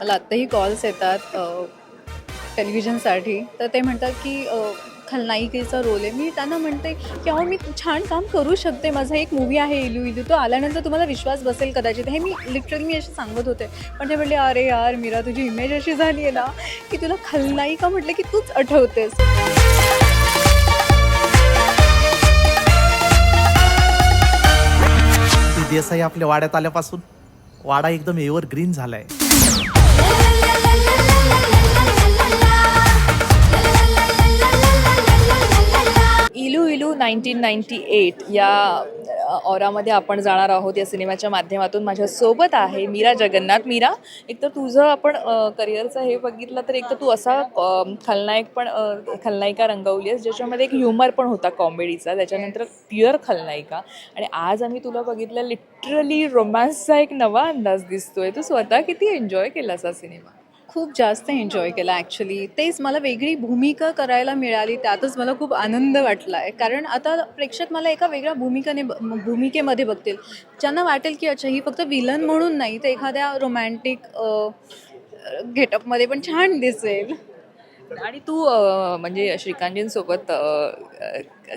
मला आत्ताही कॉल्स येतात टेलिव्हिजनसाठी तर ते म्हणतात की खलनायिकेचा रोल आहे. मी त्यांना म्हणते की अहो मी छान काम करू शकते. माझा एक मूवी आहे इलू इलू. तो आल्यानंतर तुम्हाला विश्वास बसेल कदाचित. हे मी लिटरली मी असे सांगत होते. पण ते म्हणले अरे यार मीरा तुझी इमेज अशी झाली आहे ना की तुला खलनायिका म्हटलं की तूच आठवतेस. देसाई आपल्या वाड्यात आल्यापासून वाडा एकदम एव्हर ग्रीन झालाय. नाईन्टीन नाईन्टी एट या ऑरामध्ये आपण जाणार आहोत या सिनेमाच्या माध्यमातून. माझ्यासोबत आहे मीरा जगन्नाथ. मीरा एक तर तुझं आपण करिअरचं हे बघितलं तर एक तर तू असा खलनायक पण खलनायिका रंगवली आहेस ज्याच्यामध्ये एक ह्युमर पण होता कॉमेडीचा त्याच्यानंतर प्युअर खलनायिका. आणि आज आम्ही तुला बघितलं लिटरली रोमॅन्सचा एक नवा अंदाज दिसतोय. तू स्वतः किती एन्जॉय केलास हा सिनेमा? खूप जास्त एन्जॉय केला ॲक्च्युली तेच मला वेगळी भूमिका करायला मिळाली त्यातच मला खूप आनंद वाटला आहे कारण आता प्रेक्षक मला एका वेगळ्या भूमिकेने भूमिकेमध्ये बघतील. ज्यांना वाटेल की अच्छा ही फक्त विलन म्हणून नाही तर एखाद्या रोमॅन्टिक गेटअपमध्ये पण छान दिसेल. आणि तू म्हणजे श्रीकांतजींसोबत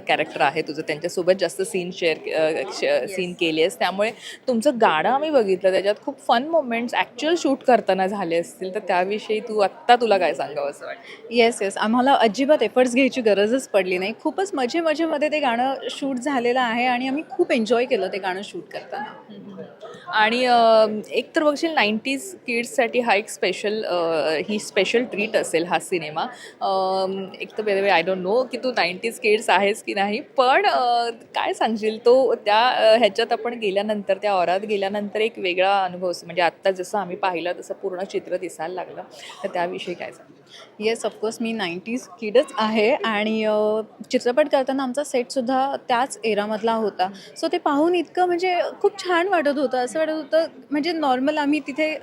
कॅरेक्टर आहे तुझं. त्यांच्यासोबत जास्त सीन शेअर सीन केली आहेस. त्यामुळे तुमचं गाणं आम्ही बघितलं. त्याच्यात खूप फन मोमेंट्स ॲक्च्युअल शूट करताना झाले असतील. तर त्याविषयी तू आत्ता तुला काय सांगावं असं वाटतं? येस येस आम्हाला अजिबात एफर्ट्स घ्यायची गरजच पडली नाही. खूपच मजे मजेमध्ये ते गाणं शूट झालेलं आहे आणि आम्ही खूप एन्जॉय केलं ते गाणं शूट करताना. आणि एक तर बघशील नाईन्टीज किड्ससाठी हा एक स्पेशल ही स्पेशल ट्रीट असेल हा सिनेमा. एक तर बेदवे आय डोंट नो की तू नाईन्टीज किड्स आहेस की नाही पण काय सांगशील? तो त्या ह्याच्यात आपण गेल्यानंतर त्या औरात गेल्यानंतर एक वेगळा अनुभव असतो. म्हणजे आत्ता जसं आम्ही पाहिलं तसं पूर्ण चित्र दिसायला लागलं. तर त्याविषयी काय सांग येस ऑफकोर्स मी नाईन्टीज किडच आहे आणि चित्रपट करताना आमचा सेटसुद्धा त्याच एरामधला होता. सो ते पाहून इतकं म्हणजे खूप छान वाटत होतं. असं वाटत होतं म्हणजे नॉर्मल आम्ही तिथे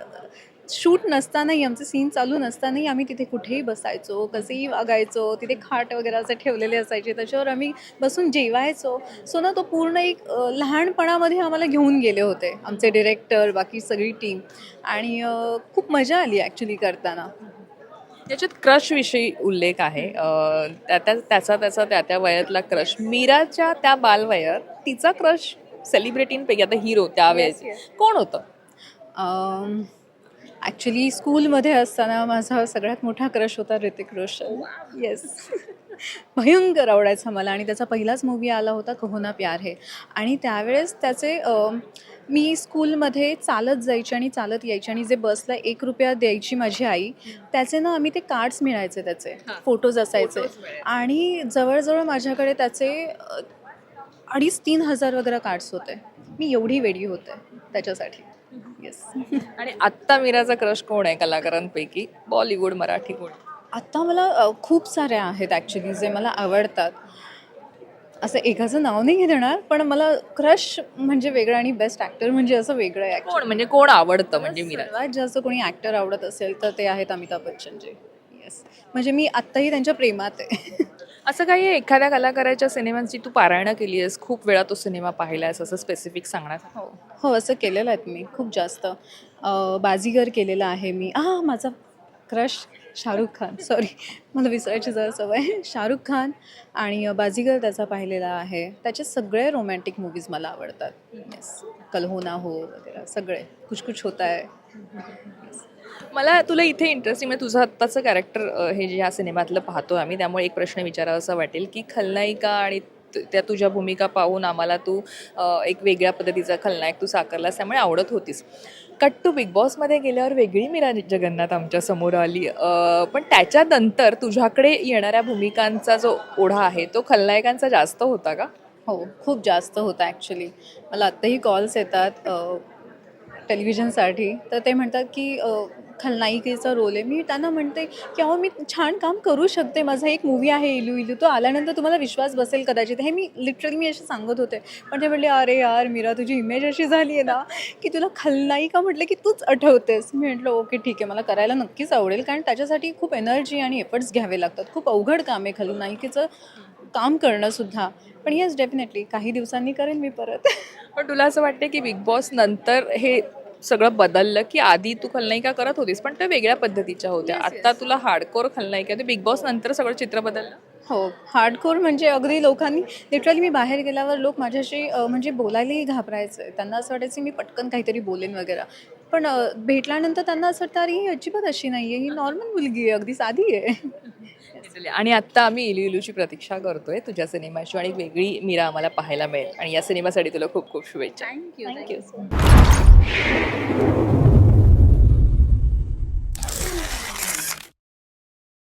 शूट नसतानाही आमचे सीन चालू नसतानाही आम्ही तिथे कुठेही बसायचो कसेही वागायचो तिथे खाट वगैरे असे ठेवलेले असायचे. त्याच्यावर आम्ही बसून जेवायचो. सो ना तो पूर्ण एक लहानपणामध्ये आम्हाला घेऊन गेले होते आमचे डिरेक्टर बाकी सगळी टीम आणि खूप मजा आली ॲक्च्युली करताना. त्याच्यात क्रशविषयी उल्लेख आहे. अं, त्या त्या त्याचा त्याचा त्या त्या वयातला क्रश. मीराच्या त्या बालवयात तिचा क्रश सेलिब्रिटींपैकी आता हिरो त्यावेळेस कोण होतं? ॲक्च्युली स्कूलमध्ये असताना माझा सगळ्यात मोठा क्रश होता ऋतिक रोशन. येस भयंकर आवडायचा मला. आणि त्याचा पहिलाच मूवी आला होता कहोना प्यार है. आणि त्यावेळेस त्याचे मी स्कूलमध्ये चालत जायची आणि चालत यायची आणि जे बसला एक रुपया द्यायची माझी आई त्याचे ना आम्ही ते कार्ड्स मिळायचे त्याचे फोटोज असायचे. आणि जवळजवळ माझ्याकडे त्याचे अडीच तीन हजार वगैरे कार्ड्स होते. मी एवढी वेडी होते त्याच्यासाठी. येस आणि आत्ता मीराचा क्रश कोण आहे कलाकारांपैकी? बॉलिवूड मराठी कोण? आत्ता मला खूप सारे आहेत ॲक्च्युली जे मला आवडतात. असं एकाचं नाव नाही देणार पण मला क्रश म्हणजे वेगळं आणि बेस्ट ॲक्टर म्हणजे असं वेगळं आहे कोण? म्हणजे कोण आवडतं म्हणजे मीरा सर्वात जास्त कोणी ॲक्टर आवडत असेल तर ते आहेत अमिताभ बच्चनजी. येस म्हणजे मी आत्ताही त्यांच्या प्रेमात आहे. असं काही आहे एखाद्या कलाकाराच्या सिनेमांची तू पारायणं केली आहेस खूप वेळा तो सिनेमा पाहिला आहेस असं स्पेसिफिक सांगणार? हो. हो असं केलेलं आहे मी खूप जास्त. अ, बाजीगर केलेला आहे मी. हा माझा क्रश शाहरुख खान. सॉरी मला विसरायची जरा सवय. शाहरुख खान आणि बाजीगर त्याचा पाहिलेला आहे. त्याचे सगळे रोमॅन्टिक मूवीज मला आवडतात. येस कल हो ना हो वगैरे सगळे. कुछ कुछ होता है. मला तुला इथे इंटरेस्टिंग म्हणजे तुझं आत्ताचं कॅरेक्टर हे जे ह्या सिनेमातलं पाहतो आम्ही त्यामुळे एक प्रश्न विचारावा असं वाटेल की खलनायिका आणि त्या तुझ्या भूमिका पाहून आम्हाला तू एक वेगळ्या पद्धतीचा खलनायक तू साकारलास त्यामुळे आवडत होतीस. कट टू बिग बॉसमध्ये गेल्यावर वेगळी मीरा जगन्नाथ आमच्यासमोर आली. पण त्याच्यानंतर तुझ्याकडे येणाऱ्या भूमिकांचा जो ओढा आहे तो खलनायकांचा जास्त होता का? हो खूप जास्त होता ॲक्च्युली मला आत्ताही कॉल्स येतात टेलिव्हिजनसाठी तर ते म्हणतात की खलनायिकेचा रोल आहे. मी त्यांना म्हणते की अहो मी छान काम करू शकते. माझा एक मूवी आहे इलू इलू. तो आल्यानंतर तुम्हाला विश्वास बसेल कदाचित. हे मी लिटरली मी असे सांगत होते. पण ते म्हणले अरे यार मीरा तुझी इमेज अशी झाली आहे ना की तुला खलनायिका म्हटलं की तूच आठवतेस. मी म्हटलं ओके ठीक आहे. मला करायला नक्कीच आवडेल. कारण त्याच्यासाठी खूप एनर्जी आणि एफर्ट्स घ्यावे लागतात. खूप अवघड काम आहे खलनायिकेचं काम करणंसुद्धा पण येस डेफिनेटली काही दिवसांनी करेन मी परत. पण तुला असं वाटतं की बिग बॉस नंतर हे सगळं बदललं की आधी तू खलनायिका करत होतीस पण त्या वेगळ्या पद्धतीच्या होत्या. आता तुला हार्डकोर खलनायिका ते बिग बॉस नंतर सगळं चित्र बदललं? हो हार्डकोर म्हणजे अगदी लोकांनी लिटरली मी बाहेर गेल्यावर लोक माझ्याशी म्हणजे बोलायलाही घाबरायचं. त्यांना असं वाटायचं मी पटकन काहीतरी बोलेन वगैरे. पण भेटल्यानंतर त्यांना असं वाटतं अरे ही अजिबात अशी नाही आहे ही नॉर्मल मुलगी आहे अगदी साधी आहे आणि आत्ता आम्ही इलू इलूची प्रतीक्षा करतोय तुझ्या सिनेमाची आणि एक वेगळी मीरा आम्हाला पाहायला मिळेल. आणि या सिनेमासाठी तुला खूप खूप शुभेच्छा. Thank you thank you